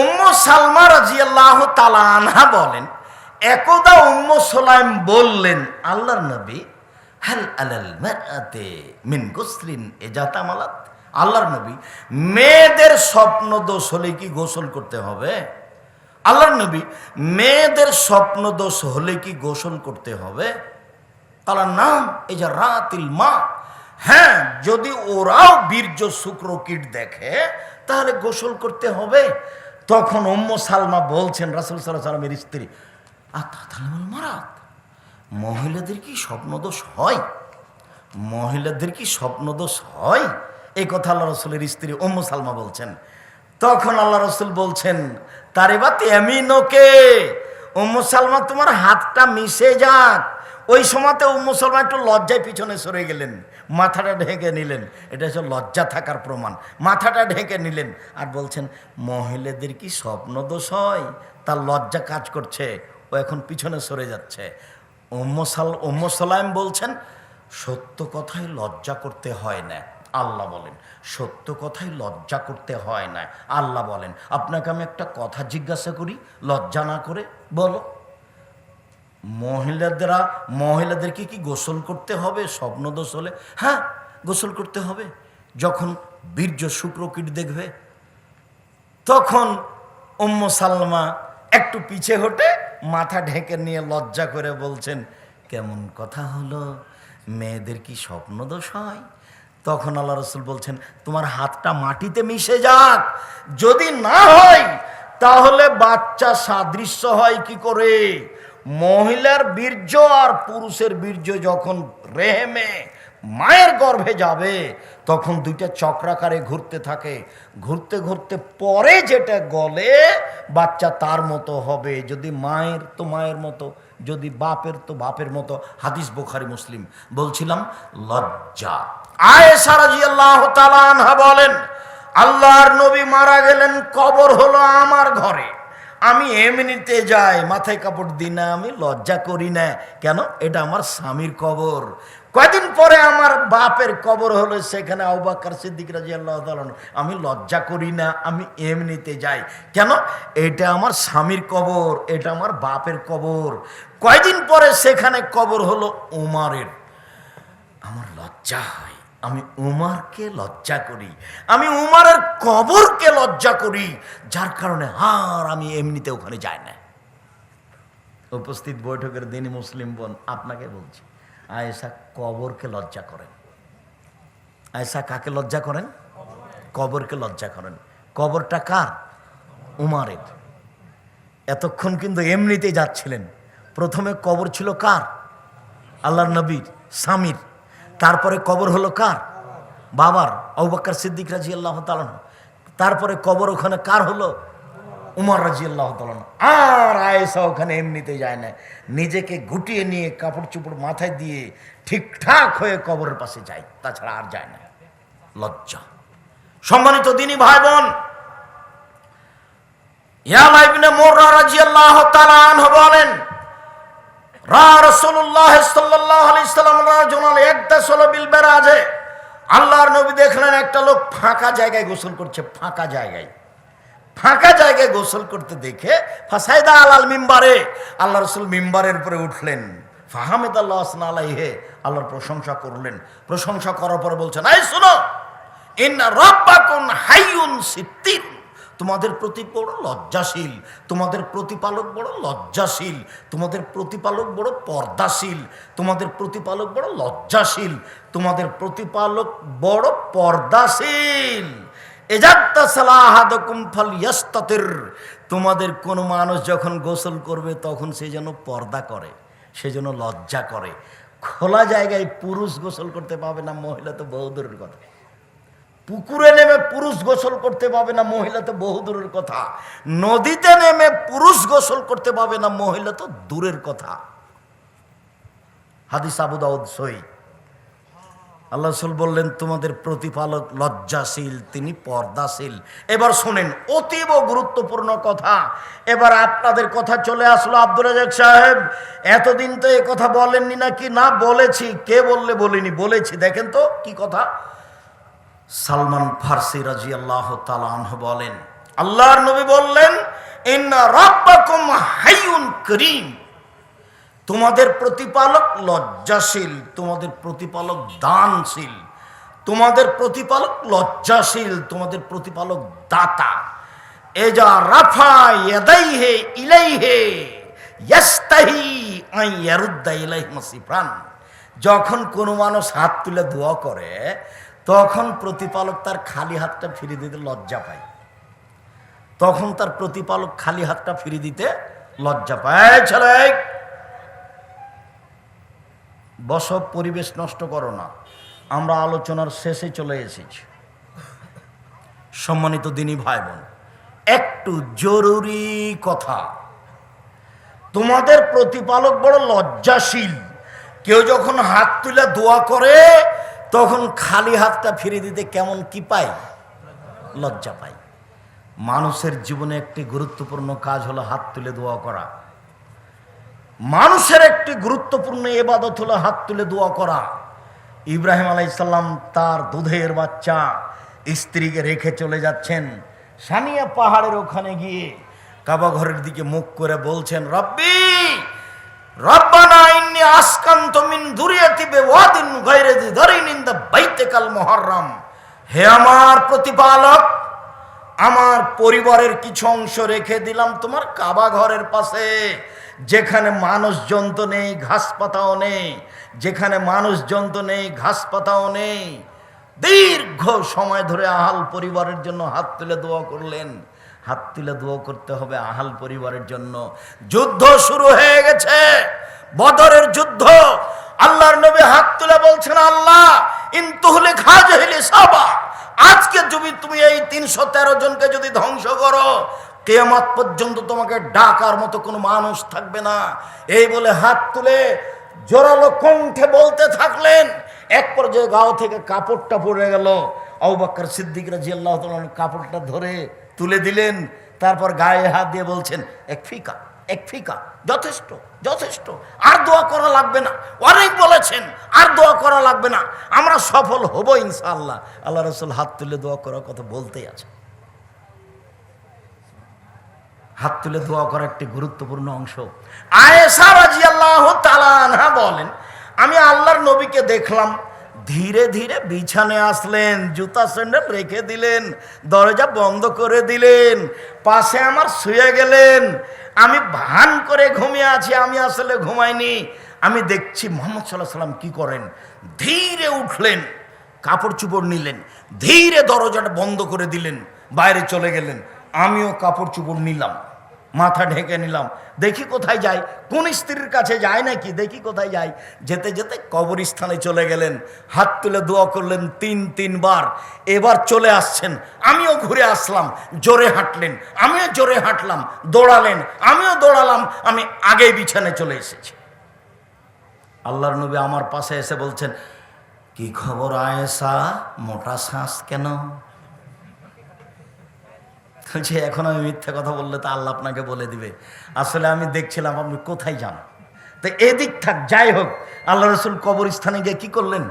উম্ম সালমা রাজিয়াল্লাহ তালা বলেন, একদা উম্ম সোলাইম বললেন, আল্লাহর নবী, হাল আলাল মিন গুসলিন এজাতামালাত আল্লাহর নবী, মেয়েদের স্বপ্ন দোষ হলে কি গোসল করতে হবে? আল্লাহর নবী, মেয়েদের স্বপ্ন দোষ হলে কি গোসল করতে হবে? তার নাম এই যে রাতিল মা হ্যাঁ যদি ওরাও বীর্য শুক্র কীট দেখে, তাহলে গোসল করতে হবে। তখন উম্ম সালমা বলছেন, রাসুল সাল্লাহ সাল্লামের স্ত্রী আত্মাল মারাত। মহিলাদের কি স্বপ্নদোষ হয়? মহিলাদের কি স্বপ্নদোষ হয়? এই কথা আল্লাহ রসুলের স্ত্রী উম্ম সালমা বলছেন। তখন আল্লাহ রসুল বলছেন, তারে বা তেমিনোকে উম্মু সালমা, তোমার হাতটা মিশে যাক। ওই সময়তে উম্মু সালমা একটু লজ্জায় পিছনে সরে গেলেন, মাথাটা ঢেকে নিলেন। এটা হচ্ছে লজ্জা থাকার প্রমাণ। মাথাটা ঢেকে নিলেন আর বলছেন, মহিলাদের কি স্বপ্ন দোষ হয়? তার লজ্জা কাজ করছে, ও এখন পিছনে সরে যাচ্ছে। উম্ম সাল উম্ম বলছেন, সত্য কথাই লজ্জা করতে হয় না, আল্লাহ বলেন। সত্য কথাই লজ্জা করতে হয় না, আল্লাহ বলেন। আপনাকে আমি একটা কথা জিজ্ঞাসা করি, লজ্জা না করে বলো। মহিলাদেরা, মহিলাদেরকে কি গোসল করতে হবে? স্বপ্নদোষ হলে। হ্যাঁ গোসল করতে হবে। যখন বীর্য শুক্রকীট দেখবে, তখন উম্ম সালমা একটু পিছে হটে মাথা ঢেকে নিয়ে লজ্জা করে বলছেন, কেমন কথা হলো? মেয়েদের কি স্বপ্নদোষ হয়? তখন আল্লাহ রসুল বলছেন, তোমার হাতটা মাটিতে মিশে যাক। যদি না হয়, তাহলে বাচ্চা সাদৃশ্য হয় কি করে? মহিলার বীর্য আর পুরুষের বীর্য যখন রেহেমে মায়ের গর্ভে যাবে, তখন দুইটা চক্রাকারে ঘুরতে থাকে। ঘুরতে ঘুরতে পরে যেটা গলে, বাচ্চা তার মতো হবে। যদি মায়ের তো মায়ের মতো, যদি বাপের তো বাপের মতো। হাদিস বোখারি, মুসলিম। বলছিলাম, লজ্জা। আয় তাআলা আনহা বলেন, আল্লাহর নবী মারা গেলেন, কবর হলো আমার ঘরে। আমি এমনিতে যাই, মাথায় কাপড় দিই না, আমি লজ্জা করি না। কেন? এটা আমার স্বামীর কবর। কয়দিন পরে আমার বাপের কবর হলো সেখানে আউবাকার সিদ্দিক রাজি আল্লাহ আমি লজ্জা করি না, আমি এমনিতে যাই। কেন? এটা আমার স্বামীর কবর, এটা আমার বাপের কবর। কয়দিন পরে সেখানে কবর হলো উমারের। আমার লজ্জা হয়। আমি উমারকে লজ্জা করি, আমি উমারের কবরকে লজ্জা করি, যার কারণে আর আমি এমনিতে ওখানে যাই না। উপস্থিত বৈঠকের দিনই মুসলিম বোন আপনাকে বলছি, আয়েশা কবরকে লজ্জা করেন। আয়েশা কাকে লজ্জা করেন? কবরকে লজ্জা করেন। কবরটা কার? উমারের। এতক্ষণ কিন্তু এমনিতেই যাচ্ছিলেন। প্রথমে কবর ছিল কার? আল্লাহর নবীর, স্বামীর। তারপরে কবর হলো কার? বাবার আউবাক্কর সিদ্দিক রাজি আল্লাহ তালান তারপরে কবর ওখানে কার হলো? উমর রাজি আল্লাহ তালান আর আয়েসা ওখানে এমনিতে যায় না। নিজেকে গুটিয়ে নিয়ে কাপড় চুপড় মাথায় দিয়ে ঠিকঠাক হয়ে কবরের পাশে যায়। তাছাড়া আর যায় না। লজ্জা। সম্মানিত দিনী ভাই বোন ইয়ালা ইবনে মোররা তাআলা আনহু বলেন আল্লাহর নবী দেখলেন একটা লোক ফাঁকা জায়গায় গোসল করছে, ফাঁকা জায়গায়। ফাঁকা জায়গায় গোসল করতে দেখে, ফাসাইদা আলাল মিম্বারে, আল্লাহ রসুল মিম্বারের উপরে উঠলেন। ফাহামেদ আল্লাহ আলাইহে, আল্লাহর প্রশংসা করলেন। প্রশংসা করার পরে বলছেন আই শুনো ইন রব্বাকুন হাইয়ুন সিত্তির তোমাদের প্রতি বড় লজ্জাশীল, তোমাদের প্রতিপালক বড় লজ্জাশীল, তোমাদের প্রতিপালক বড় পর্দাশীল, তোমাদের প্রতিপালক বড় লজ্জাশীল, তোমাদের প্রতিপালক বড় পর্দাশীল। তোমাদের কোনো মানুষ যখন গোসল করবে, তখন সে যেন পর্দা করে, সে যেন লজ্জা করে। খোলা জায়গায় পুরুষ গোসল করতে পাবে না, মহিলা তো বহু দূরের কথা। পুকুরে নেমে পুরুষ গোসল করতে পাবে না মহিলা তো বহু দূরের কথা। নদীতে নেমে পুরুষ গোসল করতে পাবে না মহিলা তো দূরের কথা। হাদিস আবু দাউদ সই আল্লাহ রসুল বললেন, তোমাদের প্রতিপালক লজ্জাশীল, তিনি পর্দাশীল। এবার শোনেন, অতীব গুরুত্বপূর্ণ কথা। এবার আপনাদের কথা চলে আসলো আব্দুল রাজাক সাহেব। এতদিন তো এ কথা বলেননি নাকি? না, বলেছি। কে বললে বলিনি? বলেছি। দেখেন তো কি কথা। সালমান ফার্সি রাজি আল্লাহ বলেন, আল্লাহর নবী বললেন করিম। তোমাদের প্রতিপালক লজ্জাশীল, তোমাদের প্রতিপালক দানশীল, তোমাদের প্রতিপালক লজ্জাশীল, তোমাদের প্রতিপালক দাতা। এজা রাফা ইয়ারুদ্দা ইলাইহি মাসিফান যখন কোনো মানুষ হাত তুলে দোয়া করে তখন প্রতিপালক তার খালি হাতটা ফিরে দিতে লজ্জা পায়। তখন তার প্রতিপালক খালি হাতটা ফিরে দিতে লজ্জা পায়। ছেলে বস, পরিবেশ নষ্ট করো না। আমরা আলোচনার শেষে চলে এসেছি। সম্মানিত দিনী ভাই বোন একটু জরুরি কথা। তোমাদের প্রতিপালক বড় লজ্জাশীল। কেউ যখন হাত তুলে দোয়া করে তখন খালি হাতটা ফিরে দিতে কেমন কি পায়? লজ্জা পায়। মানুষের জীবনে একটি গুরুত্বপূর্ণ কাজ হলো হাত তুলে দোয়া করা। মানুষের একটি গুরুত্বপূর্ণ এবাদত হলো হাত তুলে দোয়া করা। ইব্রাহিম আলাইসাল্লাম তার দুধের বাচ্চা স্ত্রীকে রেখে চলে যাচ্ছেন। সানিয়া পাহাড়ের ওখানে গিয়ে কাবা ঘরের দিকে মুখ করে বলছেন, রব্বি, রব্বানা আসকান্ত মিন দুরিয়াতি ইন দা বাইতিকাল মুহাররম হে আমার প্রতিপালক, আমার পরিবারের কিছু অংশ রেখে দিলাম তোমার কাবা ঘরের পাশে। যেখানে মানুষ জন্তু নেই, ঘাস পাতাও নেই, যেখানে মানুষ জন্তু নেই, ঘাস পাতাও নেই। দীর্ঘ সময় ধরে আহাল পরিবারের জন্য হাত তুলে দোয়া করলেন। হাত তুলে দোয়া করতে হবে আহাল পরিবারের জন্য। যুদ্ধ শুরু হয়ে গেছে। বদরের যুদ্ধ। আল্লাহর নবী হাত তুলে বলছেন, আল্লাহ ইন্তুহলে খাজহিলি সাবা। আজকে যদি তুমি এই তিনশো তেরো জনকে যদি ধ্বংস করো, কেয়ামত পর্যন্ত তোমাকে ডাকার মতো কোনো মানুষ থাকবে না। এই বলে হাত তুলে জোরালো কণ্ঠে বলতে থাকলেন। এক পর্যায়ে গাও থেকে কাপড়টা পড়ে গেল। আউবাক্কর সিদ্দিক রাজি আল্লাহ কাপড়টা ধরে তুলে দিলেন। তারপর গায়ে হাত দিয়ে বলছেন, এক ফিকা এক ফিকা, যথেষ্ট। যথেষ্ট। আর দোয়া করা লাগবে না। অনেক বলেছেন, আর দোয়া করা লাগবে না। আমরা সফল হব ইনশাআল্লাহ। আল্লাহ রসুল হাত তুলে দোয়া করার কথা বলতেই আছে। হাত তুলে দোয়া করা একটি গুরুত্বপূর্ণ অংশ। আয়েশা রাজিয়াল্লাহ তালানহা বলেন, আমি আল্লাহর নবীকে দেখলাম ধীরে ধীরে বিছানে আসলেন, জুতা স্যান্ডেল রেখে দিলেন, দরজা বন্ধ করে দিলেন, পাশে আমার শুয়ে গেলেন। আমি ভান করে ঘুমিয়ে আছি, আমি আসলে ঘুমাইনি। আমি দেখছি মোহাম্মদ সাল্লাহ সাল্লাম কি করেন? ধীরে উঠলেন, কাপড় চুপড় নিলেন, ধীরে দরজাটা বন্ধ করে দিলেন, বাইরে চলে গেলেন। আমিও কাপড় চুপড় নিলাম। মাথা ঢেকে নিলাম। দেখি কোথায় যাই। কোন স্ত্রীর কাছে যায় নাকি? দেখি কোথায় যাই। যেতে যেতে কবরস্থানে চলে গেলেন। হাত তুলে দোয়া করলেন তিন, তিনবার। এবার চলে আসছেন। আমিও ঘুরে আসলাম। জোরে হাঁটলেন। আমিও জোরে হাঁটলাম। দৌড়ালেন। আমিও দৌড়ালাম। আমি আগেই বিছানে চলে এসেছি। আল্লাহর নবী আমার পাশে এসে বলছেন, কি খবর আয়েসা মোটা শ্বাস কেন? বলছে এখন আমি মিথ্যা কথা বললে তো আল্লাহ আপনাকে বলে দিবে। আসলে আমি দেখছিলাম আপনি কোথায় যান? তো এদিক থাক, যাই হোক, আল্লাহ রসুল কবরস্থানে গিয়ে কি করলেন?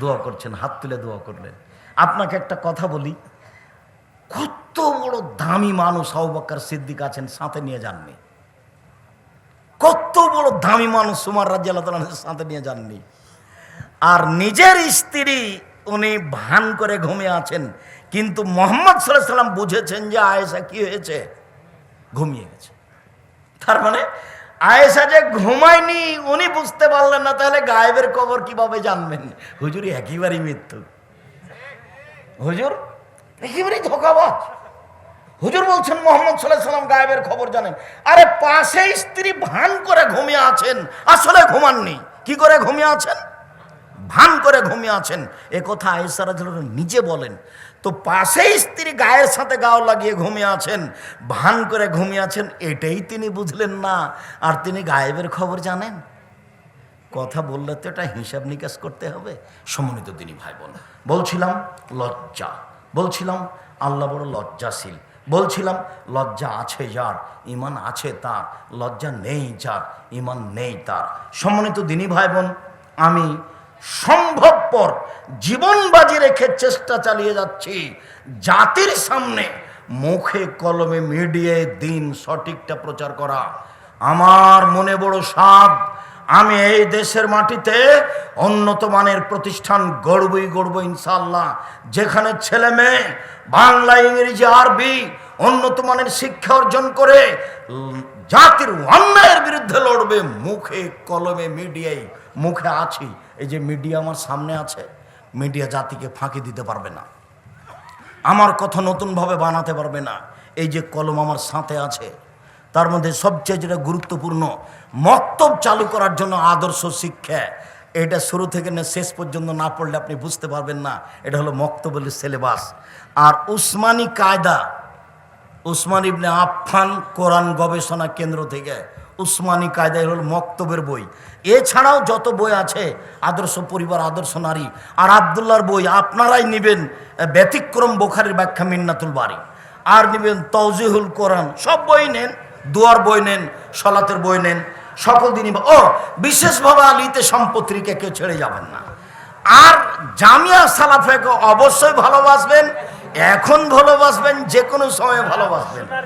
দোয়া করছেন, হাত তুলে দোয়া করলেন। আপনাকে একটা কথা বলি, কত বড় দামি মানুষ আউবাক্কার সিদ্দিক আছেন, সাথে নিয়ে যাননি। কত বড় দামি মানুষ সুমার রাজ্য আল্লাহ সাথে নিয়ে যাননি। আর নিজের স্ত্রী উনি ভান করে ঘুমিয়ে আছেন। কিন্তু মোহাম্মদ সাল্লাহ সাল্লাম বুঝেছেন যে আয়েশা কি হয়েছে? ঘুমিয়ে গেছে। তার মানে আয়েশা যে ঘুমায়নি, উনি বুঝতে পারলেন না। তাহলে গায়েবের খবর কীভাবে জানবেন? হুজুর, একেবারেই মৃত্যু। হুজুর, একেবারেই ধোকাবাজ। হুজুর বলছেন, মোহাম্মদ সাল্লাহ সাল্লাম গায়েবের খবর জানেন। আরে পাশে স্ত্রী ভান করে ঘুমিয়ে আছেন। আসলে ঘুমাননি। কি করে ঘুমিয়ে আছেন? ভান করে ঘুমিয়ে আছেন। এ কথা আয়েসারা নিজে বলেন। তো পাশে স্ত্রী গায়ের সাথে গাও লাগিয়ে ঘুমিয়ে আছেন, ভান করে ঘুমিয়ে আছেন, এটাই তিনি বুঝলেন না। আর তিনি গায়েবের খবর জানেন? কথা বললে তো এটা হিসাব নিকাশ করতে হবে। সমন্বিত তিনি ভাই বোন বলছিলাম, লজ্জা। বলছিলাম, আল্লাহ বড় লজ্জাশীল। বলছিলাম, লজ্জা আছে যার ইমান আছে তার, লজ্জা নেই যার ইমান নেই তার। সম্মানিত দিনী ভাই বোন আমি সম্ভবপর জীবন বাজি রেখে চেষ্টা চালিয়ে যাচ্ছি। জাতির সামনে মুখে কলমে মিডিয়ায় দিন সঠিকটা প্রচার করা। আমার মনে বড় সাধ আমি এই দেশের মাটিতে উন্নত মানের প্রতিষ্ঠান গড়বই গড়ব ইনশাল্লাহ যেখানে ছেলে মেয়ে, বাংলা, ইংরেজি, আরবি উন্নত মানের শিক্ষা অর্জন করে জাতির অন্যায়ের বিরুদ্ধে লড়বে, মুখে কলমে মিডিয়ায় মুখে আছি। এই যে মিডিয়া আমার সামনে আছে মিডিয়া জাতিকে ফাঁকি দিতে পারবে না। আমার কথা নতুনভাবে বানাতে পারবে না। এই যে কলম আমার সাথে আছে, তার মধ্যে সবচেয়ে যেটা গুরুত্বপূর্ণ, মক্তব চালু করার জন্য আদর্শ শিক্ষা। এটা শুরু থেকে না, শেষ পর্যন্ত না পড়লে আপনি বুঝতে পারবেন না, এটা হলো মক্তবলের সিলেবাস আর উসমানী কায়দা, উসমান ইবনে আফফান কোরআন গবেষণা কেন্দ্র থেকে উসমানী কায়দায় হল মক্তবের বই। এছাড়াও যত বই আছে, আদর্শ পরিবার, আদর্শ নারী, আর আবদুল্লার বই আপনারাই নেবেন ব্যতিক্রম বোখারের ব্যাখ্যা মিন্নাতুল বাড়ি আর নেবেন তৌজিহুল কোরআন, সব বই নেন, দুয়ার বই নেন, সলাতের বই নেন, সকল দিনই ও, বিশেষভাবে আলিতে সম্পত্রিকে কেউ ছেড়ে যাবেন না। আর জামিয়া সালাফেকে অবশ্যই ভালোবাসবেন, এখন ভালোবাসবেন যে কোনো সময় ভালোবাসবেন।